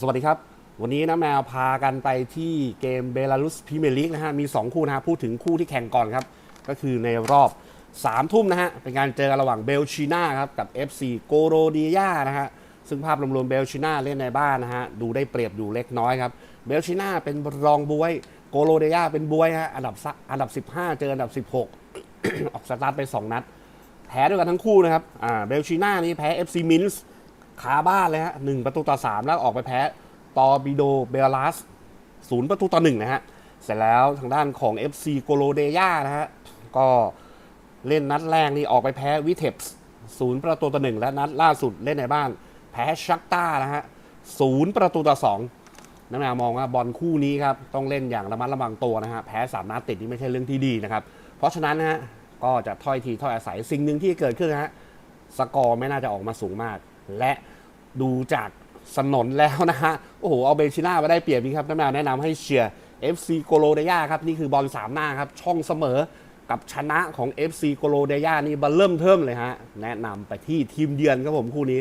สวัสดีครับ วันนี้นะแมวพากันไปที่เกมเบลารุสพรีเมียร์ลีกนะฮะ มี 2 คู่นะฮะ พูดถึงคู่ที่แข่งก่อนครับ ก็คือในรอบ3ทุ่มนะฮะ เป็นการเจอกันระหว่างเบลชิน่าครับ กับ FC โกโรเดียานะฮะ ซึ่งภาพรวมๆเบลชิน่าเล่นในบ้านนะฮะ ดูได้เปรียบอยู่เล็กน้อยครับ เบลชิน่าเป็นรองบวย โกโรเดียเป็นบวยฮะ อันดับอันดับ 15 เจออันดับ 16 ออกสตาร์ทไป 2 นัด แพ้ด้วยกันทั้งคู่นะครับ อ่า เบลชิน่านี่แพ้ FC มินส์ คาบ้านเลยฮะหนึ่งประตูต่อ3แล้วออกไปแพ้ตอบิโดเบลัสศูนย์ประตูต่อหนึ่งนะฮะ เสร็จแล้วทางด้านของ FC โกโลเดยานะฮะ ก็เล่นนัดแรกนี่ออกไปแพ้วิเทปส์ศูนย์ประตูต่อหนึ่งและนัดล่าสุดเล่นในบ้าน แพ้ชักต้านะฮะศูนย์ประตูต่อสองน้ำนามองว่าบอลคู่นี้ครับ ต้องเล่นอย่างระมัดระวังตัวนะฮะ แพ้สามนัดติดนี่ไม่ใช่เรื่องที่ดีนะครับ เพราะฉะนั้นนะฮะก็จะถ้อยทีถ้อยอาศัยสิ่งหนึ่งที่เกิดขึ้นนะฮะสกอร์ไม่น่าจะออกมาสูงมาก และดูจากสนนแล้วนะฮะ โอ้โห เอาเบลชิน่ามาได้เปรียบนี่ครับน้ำนาวแนะนำให้เชียร์ FC โกโลเดียครับ นี่คือบอลสามหน้าครับ ช่องเสมอกับชนะของ FC โกโลเดียนี่บัลเริ่มเทิมเลยฮะ แนะนำไปที่ทีมเยือนครับผมคู่นี้